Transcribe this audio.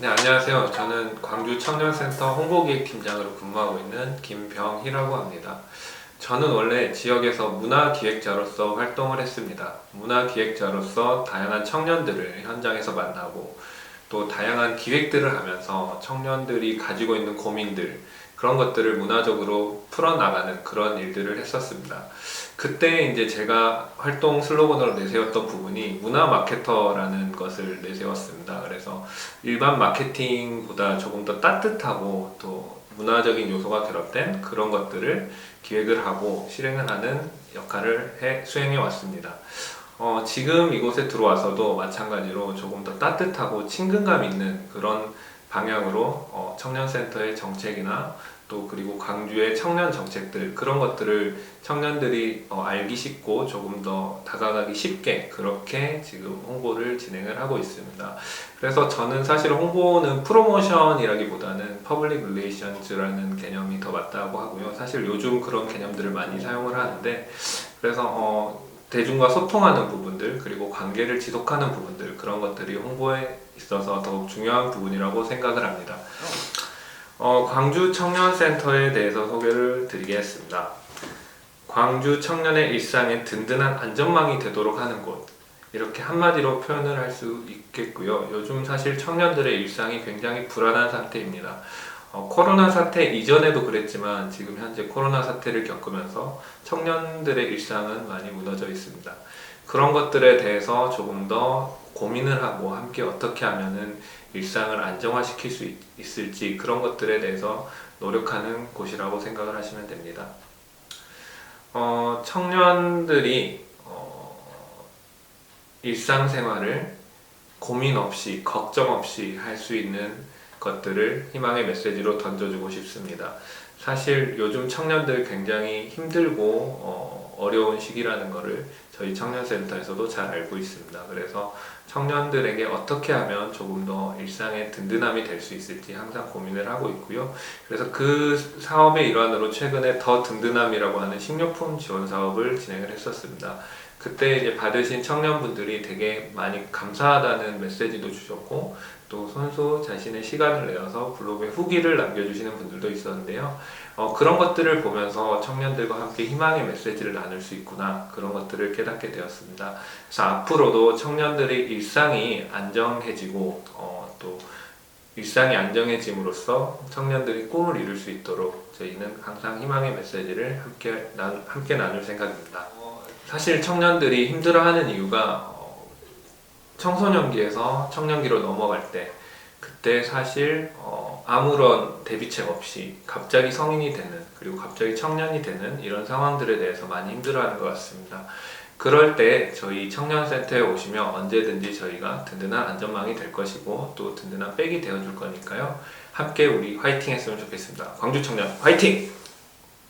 네, 안녕하세요. 저는 광주 청년센터 홍보기획팀장으로 근무하고 있는 김병희라고 합니다. 저는 원래 지역에서 문화기획자로서 활동을 했습니다. 문화기획자로서 다양한 청년들을 현장에서 만나고 또 다양한 기획들을 하면서 청년들이 가지고 있는 고민들 그런 것들을 문화적으로 풀어나가는 그런 일들을 했었습니다. 그때 이제 제가 활동 슬로건으로 내세웠던 부분이 문화 마케터라는 것을 내세웠습니다. 그래서 일반 마케팅보다 조금 더 따뜻하고 또 문화적인 요소가 결합된 그런 것들을 기획을 하고 실행을 하는 역할을 해 수행해 왔습니다. 어, 지금 이곳에 들어와서도 마찬가지로 조금 더 따뜻하고 친근감 있는 그런 방향으로 어, 청년센터의 정책이나 또 그리고 광주의 청년 정책들 그런 것들을 청년들이 어, 알기 쉽고 조금 더 다가가기 쉽게 그렇게 지금 홍보를 진행을 하고 있습니다. 그래서 저는 사실 홍보는 프로모션이라기보다는 퍼블릭 릴레이션즈라는 개념이 더 맞다고 하고요. 사실 요즘 그런 개념들을 많이 사용을 하는데 그래서 어, 대중과 소통하는 부분들 그리고 관계를 지속하는 부분들 그런 것들이 홍보에 있어서 더욱 중요한 부분이라고 생각을 합니다. 어, 광주 청년센터에 대해서 소개를 드리겠습니다. 광주 청년의 일상에 든든한 안전망이 되도록 하는 곳 이렇게 한마디로 표현을 할 수 있겠고요. 요즘 사실 청년들의 일상이 굉장히 불안한 상태입니다. 어, 코로나 사태 이전에도 그랬지만 지금 현재 코로나 사태를 겪으면서 청년들의 일상은 많이 무너져 있습니다. 그런 것들에 대해서 조금 더 고민을 하고 함께 어떻게 하면은 일상을 안정화시킬 수 있, 있을지 그런 것들에 대해서 노력하는 곳이라고 생각을 하시면 됩니다. 어, 청년들이 어, 일상생활을 고민 없이 걱정 없이 할 수 있는 것들을 희망의 메시지로 던져주고 싶습니다. 사실 요즘 청년들 굉장히 힘들고 어, 어려운 시기라는 것을 저희 청년센터에서도 잘 알고 있습니다. 그래서 청년들에게 어떻게 하면 조금 더 일상의 든든함이 될 수 있을지 항상 고민을 하고 있고요. 그래서 그 사업의 일환으로 최근에 더 든든함이라고 하는 식료품 지원 사업을 진행을 했었습니다. 그때 이제 받으신 청년분들이 되게 많이 감사하다는 메시지도 주셨고 또 손수 자신의 시간을 내어서 블로그에 후기를 남겨주시는 분들도 있었는데요. 어, 그런 것들을 보면서 청년들과 함께 희망의 메시지를 나눌 수 있구나 그런 것들을 깨닫게 되었습니다. 그래서 앞으로도 청년들의 일상이 안정해지고 어, 또 일상이 안정해짐으로써 청년들이 꿈을 이룰 수 있도록 저희는 항상 희망의 메시지를 함께, 나, 함께 나눌 생각입니다. 어, 사실 청년들이 힘들어하는 이유가 어, 청소년기에서 청년기로 넘어갈 때 그때 사실 어, 아무런 대비책 없이 갑자기 성인이 되는 그리고 갑자기 청년이 되는 이런 상황들에 대해서 많이 힘들어하는 것 같습니다. 그럴 때 저희 청년센터에 오시면 언제든지 저희가 든든한 안전망이 될 것이고 또 든든한 백이 되어줄 거니까요. 함께 우리 화이팅 했으면 좋겠습니다. 광주 청년 화이팅!